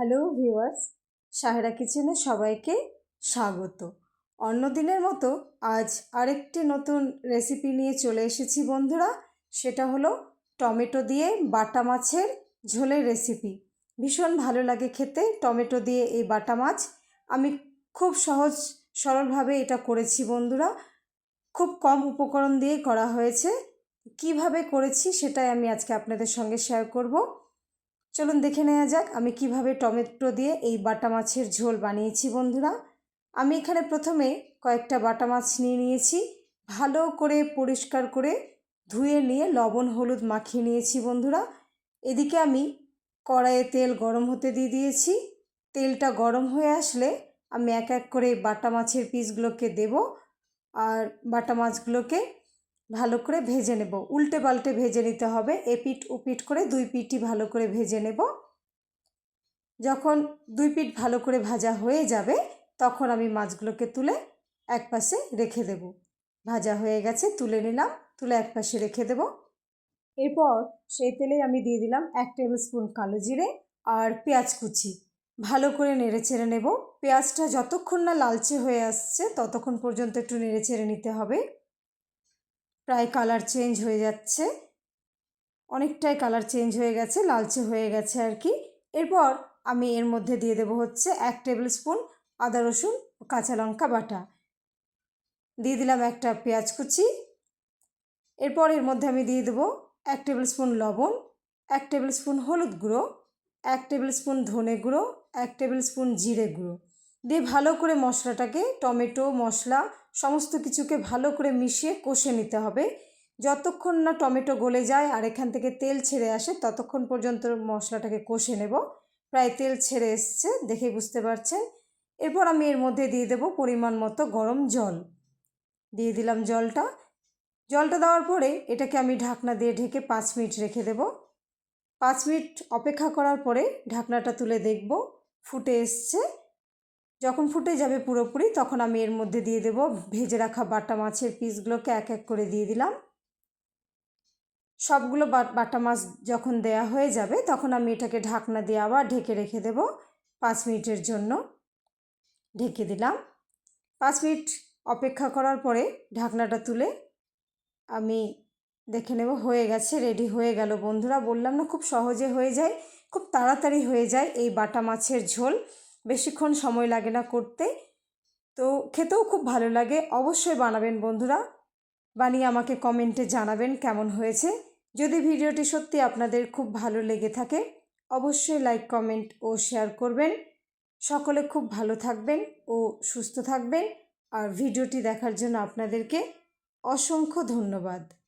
Hello viewers Sahera কিচেনে সবাইকে স্বাগত। অন্যদিনের মতো আজ আরেকটি নতুন রেসিপি নিয়ে চলে এসেছি বন্ধুরা। সেটা হলো টমেটো দিয়ে বাটা মাছের ঝোলের রেসিপি ভীষণ ভালো লাগে খেতে টমেটো দিয়ে এই বাটা মাছ। আমি খুব সহজ সরলভাবে এটা করেছি বন্ধুরা। খুব কম উপকরণ দিয়েই করা হয়েছে। কীভাবে করেছি সেটাই আমি আজকে আপনাদের সঙ্গে শেয়ার করব। চলুন দেখে নেওয়া যাক আমি কীভাবে টমেটো দিয়ে এই বাটা মাছের ঝোল বানিয়েছি, বন্ধুরা। আমি এখানে প্রথমে কয়েকটা বাটা মাছ নিয়ে নিয়েছি। ভালো করে পরিষ্কার করে ধুয়ে নিয়ে লবণ, হলুদ মাখিয়ে নিয়েছি, বন্ধুরা। এদিকে আমি কড়াইয়ে তেল গরম হতে দিয়ে দিয়েছি। তেলটা গরম হয়ে আসলে আমি এক এক করে বাটা মাছের পিসগুলোকে দেব। আর বাটা মাছগুলোকে ভালো করে ভেজে নেব। উল্টে পাল্টে ভেজে নিতে হবে। এপিট উপিট করে দুই পিঠই ভালো করে ভেজে নেব। যখন দুই পিঠ ভালো করে ভাজা হয়ে যাবে, তখন আমি মাছগুলোকে তুলে এক পাশে রেখে দেব। ভাজা হয়ে গেছে, তুলে নিলাম, তুলে এক পাশে রেখে দেব। এরপর সেই তেলে আমি দিয়ে দিলাম এক টেবিল স্পুন কালো জিরে আর পেঁয়াজ কুচি। ভালো করে নেড়ে চেড়ে নেব। পেঁয়াজটা যতক্ষণ না লালচে হয়ে আসছে, ততক্ষণ পর্যন্ত একটু নেড়ে চেড়ে নিতে হবে। প্রায় কালার চেঞ্জ হয়ে যাচ্ছে। অনেকটাই কালার চেঞ্জ হয়ে গেছে, লালচে হয়ে গেছে আর কি। এরপর আমি এর মধ্যে দিয়ে দেবো হচ্ছে এক টেবিল স্পুন আদা রসুন, কাঁচা লঙ্কা বাটা। দিয়ে দিলাম একটা পেঁয়াজ কুচি। এরপর এর মধ্যে আমি দিয়ে দেবো এক টেবিল স্পুন লবণ, এক টেবিল স্পুন হলুদ গুঁড়ো, এক টেবিল স্পুন ধনে গুঁড়ো, এক টেবিল স্পুন জিরে গুঁড়ো। দিয়ে ভালো করে মশলাটাকে, টমেটো, মশলা, সমস্ত কিছুকে ভালো করে মিশিয়ে কষে নিতে হবে। যতক্ষণ না টমেটো গলে যায় আর এখান থেকে তেল ছেড়ে আসে, ততক্ষণ পর্যন্ত মশলাটাকে কষে নেব। প্রায় তেল ছেড়ে এসছে, দেখে বুঝতে পারছেন? এরপর আমি এর মধ্যে দিয়ে দেব পরিমাণ মতো গরম জল। দিয়ে দিলাম জলটা। জলটা দেওয়ার পরে এটাকে আমি ঢাকনা দিয়ে ঢেকে পাঁচ মিনিট রেখে দেব। পাঁচ মিনিট অপেক্ষা করার পরে ঢাকনাটা তুলে দেখব, ফুটে এসছে। যখন ফুটে যাবে পুরোপুরি, তখন আমি এর মধ্যে দিয়ে দেব ভেজে রাখা বাটা মাছের পিসগুলোকে এক এক করে দিয়ে দিলাম। সবগুলো বাটা মাছ যখন দেয়া হয়ে যাবে, তখন আমি এটাকে ঢাকনা দিয়ে আবার ঢেকে রেখে দেব পাঁচ মিনিটের জন্য। ঢেকে দিলাম। পাঁচ মিনিট অপেক্ষা করার পরে ঢাকনাটা তুলে আমি দেখে নেব, হয়ে গেছে, রেডি হয়ে গেল। বন্ধুরা, বললাম না খুব সহজে হয়ে যায়, খুব তাড়াতাড়ি হয়ে যায় এই বাটা মাছের ঝোল। বেশিক্ষণ সময় লাগে না করতে। তো খেতেও খুব ভালো লাগে। অবশ্যই বানাবেন বন্ধুরা। বানিয়ে আমাকে কমেন্টে জানাবেন কেমন হয়েছে। যদি ভিডিওটি সত্যি আপনাদের খুব ভালো লেগে থাকে, অবশ্যই লাইক, কমেন্ট ও শেয়ার করবেন। সকলে খুব ভালো থাকবেন ও সুস্থ থাকবেন। আর ভিডিওটি দেখার জন্য আপনাদেরকে অসংখ্য ধন্যবাদ।